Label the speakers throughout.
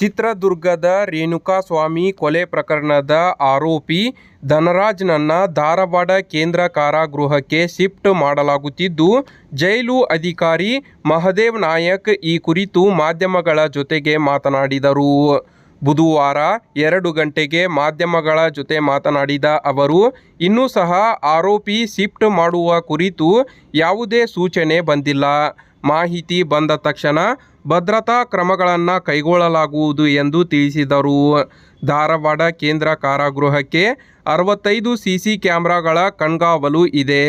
Speaker 1: ಚಿತ್ರದುರ್ಗದ ರೇಣುಕಾಸ್ವಾಮಿ ಕೊಲೆ ಪ್ರಕರಣದ ಆರೋಪಿ ಧನರಾಜ್ನನ್ನ ಧಾರವಾಡ ಕೇಂದ್ರ ಕಾರಾಗೃಹಕ್ಕೆ ಶಿಫ್ಟ್ ಮಾಡಲಾಗುತ್ತಿದ್ದು, ಜೈಲು ಅಧಿಕಾರಿ ಮಹದೇವ್ ನಾಯಕ್ ಈ ಕುರಿತು ಮಾಧ್ಯಮಗಳ ಜೊತೆಗೆ ಮಾತನಾಡಿದರು. ಬುಧವಾರ ಎರಡು ಗಂಟೆಗೆ ಮಾಧ್ಯಮಗಳ ಜೊತೆ ಮಾತನಾಡಿದ ಅವರು, ಇನ್ನೂ ಸಹ ಆರೋಪಿ ಶಿಫ್ಟ್ ಮಾಡುವ ಕುರಿತು ಯಾವುದೇ ಸೂಚನೆ ಬಂದಿಲ್ಲ. ಮಾಹಿತಿ ಬಂದ ತಕ್ಷಣ ಭದ್ರತಾ ಕ್ರಮಗಳನ್ನು ಕೈಗೊಳ್ಳಲಾಗುವುದು ಎಂದು ತಿಳಿಸಿದರು. ಧಾರವಾಡ ಕೇಂದ್ರ ಕಾರಾಗೃಹಕ್ಕೆ ಅರವತ್ತೈದು ಸಿಸಿ ಕ್ಯಾಮೆರಾಗಳ ಕಣ್ಗಾವಲು ಇದೆ.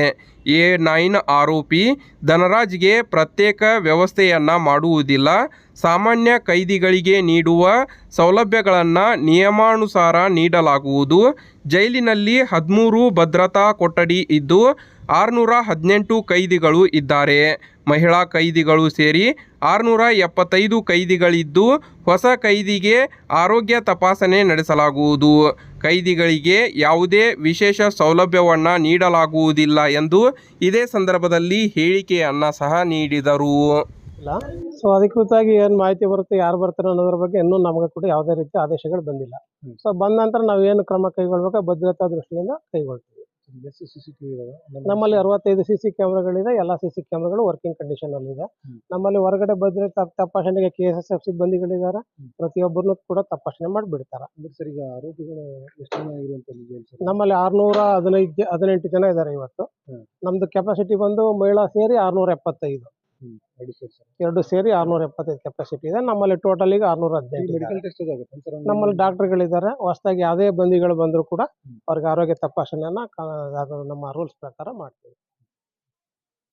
Speaker 1: ಎ ನೈನ್ ಆರೋಪಿ ಧನರಾಜ್ಗೆ ಪ್ರತ್ಯೇಕ ವ್ಯವಸ್ಥೆಯನ್ನು ಮಾಡುವುದಿಲ್ಲ. ಸಾಮಾನ್ಯ ಕೈದಿಗಳಿಗೆ ನೀಡುವ ಸೌಲಭ್ಯಗಳನ್ನು ನಿಯಮಾನುಸಾರ ನೀಡಲಾಗುವುದು. ಜೈಲಿನಲ್ಲಿ ಹದಿಮೂರು ಭದ್ರತಾ ಕೊಠಡಿ ಇದ್ದು ಆರುನೂರ ಹದಿನೆಂಟು ಕೈದಿಗಳು ಇದ್ದಾರೆ. ಮಹಿಳಾ ಕೈದಿಗಳು ಸೇರಿ ಆರುನೂರ ಎಪ್ಪತ್ತೈದು ಕೈದಿಗಳಿದ್ದು ಹೊಸ ಕೈದಿಗೆ ಆರೋಗ್ಯ ತಪಾಸಣೆ ನಡೆಸಲಾಗುವುದು. ಕೈದಿಗಳಿಗೆ ಯಾವುದೇ ವಿಶೇಷ ಸೌಲಭ್ಯವನ್ನು ನೀಡಲಾಗುವುದಿಲ್ಲ ಎಂದು ಇದೇ ಸಂದರ್ಭದಲ್ಲಿ ಹೇಳಿಕೆಯನ್ನು ಸಹ ನೀಡಿದರು.
Speaker 2: ಇಲ್ಲ. ಸೊ ಅಧಿಕೃತವಾಗಿ ಏನು ಮಾಹಿತಿ ಬರುತ್ತೆ ಯಾರು ಬರ್ತಾರೆ ಅನ್ನೋದ್ರ ಬಗ್ಗೆ ಇನ್ನೂ ನಮಗೆ ಕೂಡ ಯಾವುದೇ ರೀತಿ ಆದೇಶಗಳು ಬಂದಿಲ್ಲ. ಸೊ ಬಂದ ನಂತರ ನಾವು ಏನು ಕ್ರಮ ಕೈಗೊಳ್ಬೇಕು? ಭದ್ರತಾ ದೃಷ್ಟಿಯಿಂದ ಕೈಗೊಳ್ತೀವಿ. ನಮ್ಮಲ್ಲಿ ಅರವತ್ತೈದು ಸಿ ಸಿ ಕ್ಯಾಮ್ರಾಗಳಿದೆ ಎಲ್ಲ ಸಿ ಸಿ ಕ್ಯಾಮ್ರಾಗಳು ವರ್ಕಿಂಗ್ ಕಂಡೀಷನ್ ಅಲ್ಲಿ ಇದೆ. ನಮ್ಮಲ್ಲಿ ಹೊರಗಡೆ ಬಂದ್ರೆ ತಪಾಸಣೆಗೆ ಕೆ ಎಸ್ ಎಸ್ ಎಫ್ ಸಿಬ್ಬಂದಿಗಳಿದ್ದಾರೆ ಪ್ರತಿಯೊಬ್ಬರನ್ನು ಕೂಡ ತಪಾಸಣೆ ಮಾಡಿ ಬಿಡ್ತಾರೆ
Speaker 3: ಸರ್ ಈಗ ಆರೋಪಿಗಳು ಎಷ್ಟು ಜನ
Speaker 2: ನಮ್ಮಲ್ಲಿ ಆರ್ನೂರ ಹದಿನೈದು ಹದಿನೆಂಟು ಜನ ಇದ್ದಾರೆ ಇವತ್ತು. ನಮ್ದು ಕೆಪಾಸಿಟಿ ಬಂದು ಮಹಿಳಾ ಸೇರಿ ಆರ್ನೂರ ಎಪ್ಪತ್ತೈದು.
Speaker 3: ಎರಡು ಸರ್
Speaker 2: ಆರ್ನೂರ ಎಪ್ಪತ್ತೈದು ಕೆಪಾಸಿಟಿ ಇದೆ. ನಮ್ಮಲ್ಲಿ ಟೋಟಲ್ ಈಗ ಆರ್ನೂರ
Speaker 3: ಹದಿನೈದು
Speaker 2: ನಮ್ಮಲ್ಲಿ ಡಾಕ್ಟರ್ಗಳಿದ್ದಾರೆ. ಹೊಸದಾಗಿ ಯಾವುದೇ ಬಂದಿಗಳು ಬಂದರೂ ಕೂಡ ಅವ್ರಿಗೆ ಆರೋಗ್ಯ ತಪಾಸಣೆಯನ್ನ ನಮ್ಮ ರೂಲ್ಸ್ ಪ್ರಕಾರ ಮಾಡ್ತೀವಿ.